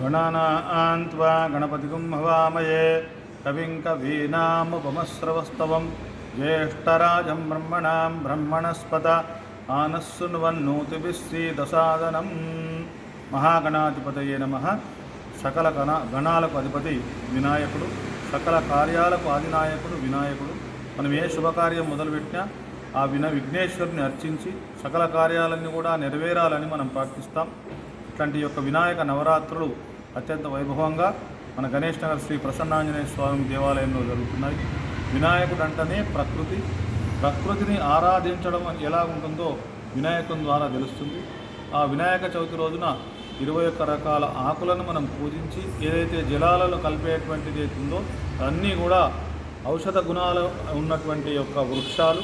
गणानान् त्वा गणपतिगुं हवामये कविं कवीनामुपमस्रवस्तवं ज्येष्ठराजं ब्रह्मणां ब्रह्मणस्पत ఆనస్సున్వన్నూతిభిస్సీదసాదనం మహాగణాధిపతయే నమ సకల గణ గణాలకు అధిపతి వినాయకుడు సకల కార్యాలకు ఆదినాయకుడు వినాయకుడు మనం ఏ శుభకార్యం మొదలుపెట్టినా ఆ విన విఘ్నేశ్వరుని అర్చించి సకల కార్యాలన్నీ కూడా నెరవేరాలని మనం ప్రార్థిస్తాం ఇట్లాంటి యొక్క వినాయక నవరాత్రులు అత్యంత వైభవంగా మన గణేష్ నగర్ శ్రీ ప్రసన్నాంజనేయ స్వామి దేవాలయంలో జరుగుతున్నాయి వినాయకుడు అంటేనే ప్రకృతి ప్రకృతిని ఆరాధించడం ఎలా ఉంటుందో వినాయకుని ద్వారా తెలుస్తుంది. ఆ వినాయక చవితి రోజున ఇరవై ఒక్క రకాల ఆకులను మనం పూజించి ఏదైతే జలాలలో కలిపేటువంటిది అవుతుందో అన్నీ కూడా ఔషధ గుణాలు ఉన్నటువంటి యొక్క వృక్షాలు.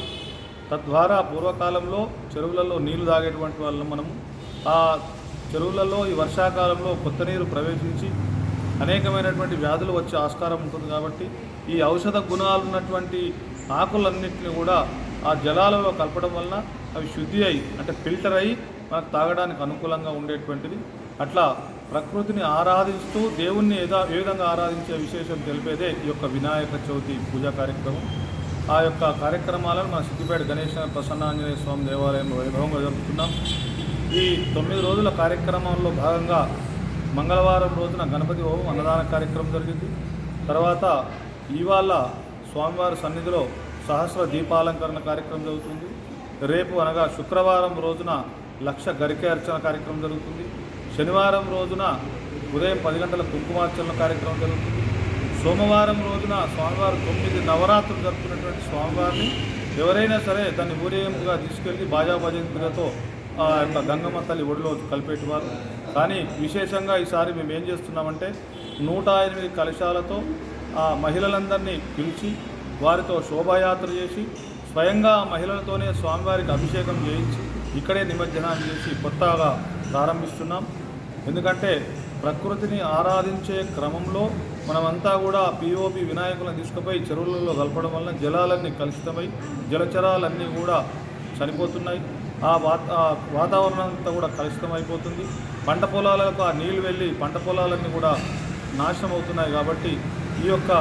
తద్వారా పూర్వకాలంలో చెరువులలో నీళ్ళు తాగేటువంటి వాళ్ళం మనము ఆ చెరువులలో ఈ వర్షాకాలంలో కొత్త నీరు ప్రవేశించి అనేకమైనటువంటి వ్యాధులు వచ్చే ఆస్కారం ఉంటుంది కాబట్టి ఈ ఔషధ గుణాలు ఉన్నటువంటి ఆకులన్నింటినీ కూడా ఆ జలాలలో కలపడం వలన అవి శుద్ధి అయి అంటే ఫిల్టర్ అయ్యి మనకు తాగడానికి అనుకూలంగా ఉండేటువంటిది. అట్లా ప్రకృతిని ఆరాధిస్తూ దేవుణ్ణి ఏదా ఏ విధంగా ఆరాధించే విశేషం తెలిపేదే ఈ యొక్క వినాయక చవితి పూజా కార్యక్రమం. ఆ యొక్క కార్యక్రమాలను మన సిద్దిపేట గణేష్ ప్రసన్నాంజనేయ స్వామి దేవాలయంలో వైభవంగా జరుపుతున్నాం ఈ తొమ్మిది రోజుల కార్యక్రమంలో భాగంగా మంగళవారం రోజున గణపతి హోమం అన్నదాన కార్యక్రమం జరిగింది. తర్వాత ఇవాళ స్వామివారి సన్నిధిలో సహస్ర దీపాలంకరణ కార్యక్రమం జరుగుతుంది. రేపు అనగా శుక్రవారం రోజున లక్ష గరికే అర్చన కార్యక్రమం జరుగుతుంది. శనివారం రోజున ఉదయం పది గంటల కుంకుమార్చన కార్యక్రమం జరుగుతుంది. సోమవారం రోజున స్వామివారు తొమ్మిది నవరాత్రులు జరుపుకున్నటువంటి స్వామివారిని ఎవరైనా సరే దాన్ని ఊరేగింపుగా తీసుకెళ్ళి బాజా భజంతులతో ఆ యొక్క గంగమ్మ తల్లి ఒడిలో కలిపేటివారు. కానీ విశేషంగా ఈసారి మేము ఏం చేస్తున్నామంటే నూట ఎనిమిది కలశాలతో ఆ మహిళలందరినీ పిలిచి వారితో శోభాయాత్ర చేసి స్వయంగా ఆ మహిళలతోనే స్వామివారికి అభిషేకం చేయించి ఇక్కడే నిమజ్జనాన్ని చేసి కొత్తగా ప్రారంభిస్తున్నాం. ఎందుకంటే ప్రకృతిని ఆరాధించే క్రమంలో మనమంతా కూడా పిఓపి వినాయకులను తీసుకుపోయి చెరువులలో కలపడం వలన జలాలన్నీ కలుషితమై జలచరాలన్నీ కూడా చనిపోతున్నాయి. ఆ వాత వాతావరణం అంతా కూడా కలుషితం అయిపోతుంది పంట పొలాలకు ఆ నీళ్ళు వెళ్ళి పంట పొలాలన్నీ కూడా నాశనం అవుతున్నాయి కాబట్టి ఈ యొక్క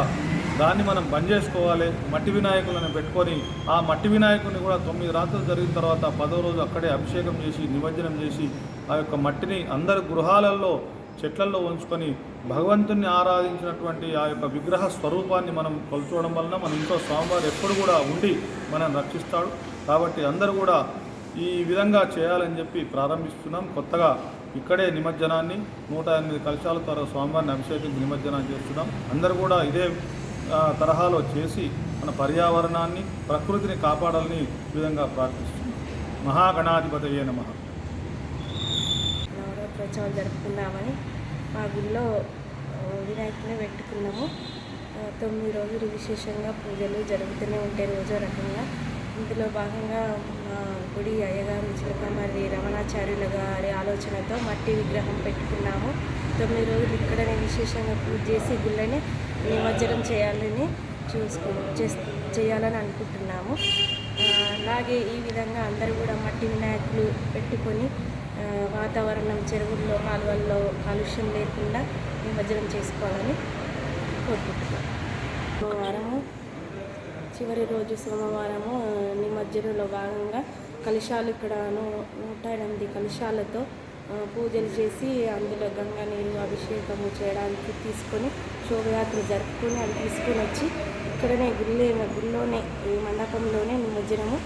దాన్ని మనం బంద్ చేసుకోవాలి. మట్టి వినాయకులను పెట్టుకొని ఆ మట్టి వినాయకుడిని కూడా తొమ్మిది రాత్రులు జరిగిన తర్వాత పదో రోజు అక్కడే అభిషేకం చేసి నిమజ్జనం చేసి ఆ యొక్క మట్టిని అందరి గృహాలలో చెట్లలో ఉంచుకొని భగవంతుని ఆరాధించినటువంటి ఆ యొక్క విగ్రహ స్వరూపాన్ని మనం కొలుచుకోవడం వలన మన ఇంట్లో స్వామివారు ఎప్పుడు కూడా ఉండి మనం రక్షిస్తాడు. కాబట్టి అందరూ కూడా ఈ విధంగా చేయాలని చెప్పి ప్రారంభిస్తున్నాం. కొత్తగా ఇక్కడే నిమజ్జనాన్ని నూట ఎనిమిది కలశాల ద్వారా స్వామివారిని అభిషేకించి నిమజ్జనం చేస్తున్నాం. అందరూ కూడా ఇదే తరహాలో చేసి మన పర్యావరణాన్ని ప్రకృతిని కాపాడాలని ఈ విధంగా ప్రార్థిస్తున్నాం. మహాగణాధిపతయే నమః. నవరాత్రోత్సవాలు జరుపుకున్నామని మా గుడిలో వినాయకుని వినాయకుడిని పెట్టుకున్నాము తొమ్మిది రోజులు విశేషంగా పూజలు జరుగుతూనే ఉంటాయి రోజో రకంగా. ఇందులో భాగంగా మా గుడి అయ్యగారు చిలకమర్రి రమణాచార్యుల గారి ఆలోచనతో మట్టి విగ్రహం పెట్టుకున్నాము. తొమ్మిది రోజులు ఇక్కడనే విశేషంగా పూజ చేసి గుళ్ళని నిమజ్జనం చేయాలని చూసుకు చేస్- చేయాలని అనుకుంటున్నాము. అలాగే ఈ విధంగా అందరూ కూడా మట్టి వినాయకులు పెట్టుకొని వాతావరణం చెరువుల్లో కాలువల్లో కాలుష్యం లేకుండా నిమజ్జనం చేసుకోవాలని కోరుకుంటున్నాం వారము చివరి రోజు సోమవారము నిమజ్జనంలో భాగంగా కలశాలు ఇక్కడ నూట ఎనిమిది కలశాలతో పూజలు చేసి అందులో గంగా నీరు అభిషేకము చేయడానికి తీసుకొని శోభయాత్ర జరుపుకొని అవి తీసుకొని వచ్చి ఇక్కడనే గుళ్ళే గుళ్ళోనే ఈ మండపంలోనే నిమజ్జనము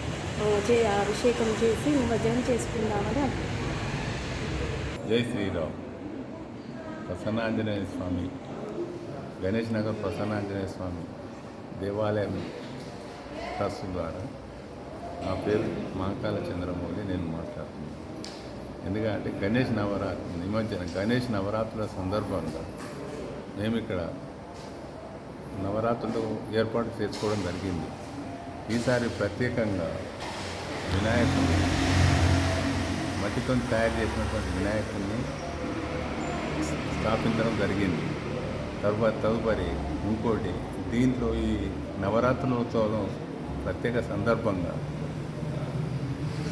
చే అభిషేకం చేసి నిమజ్జనం చేసుకుందామని జై శ్రీరామ్. ప్రసన్నాంజనేయ స్వామి గణేష్ నగర్ ప్రసన్నాంజనేయ స్వామి దేవాలయం ట్రస్ట్ ద్వారా నా పేరు మహాకాల చంద్రమౌళి నేను మాట్లాడుతున్నాను. ఎందుకంటే గణేష్ నవరాత్రి నిమజ్జనం గణేష్ నవరాత్రుల సందర్భంగా మేము ఇక్కడ నవరాత్రులు ఏర్పాటు చేసుకోవడం జరిగింది. ఈసారి ప్రత్యేకంగా వినాయకుని మట్టితో తయారు చేసినటువంటి వినాయకుడిని స్థాపించడం జరిగింది. తరువాత తదుపరి ఇంకోటి దీంట్లో ఈ నవరాత్రులోత్సవం ప్రత్యేక సందర్భంగా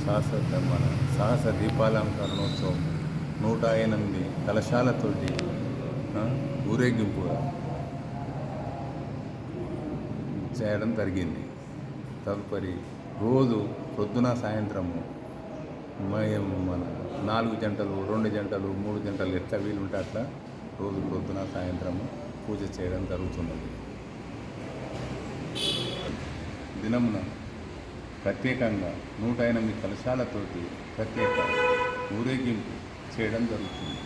సహస మన సాహస దీపాలంకరణోత్సవం నూట ఎనిమిది కలశాలతోటి ఊరేగింపు ఊరేగింపుగా చేయడం జరిగింది. తదుపరి రోజు పొద్దున సాయంత్రము మన నాలుగు జంటలు రెండు జంటలు మూడు జంటలు ఎట్లా వీలుంటే అట్లా రోజు పొద్దున సాయంత్రము పూజ చేయడం జరుగుతున్నది. దినమున ప్రత్యేకంగా నూట ఎనిమిది కలశాలతోటి ప్రత్యేక ఊరేగింపు చేయడం జరుగుతుంది.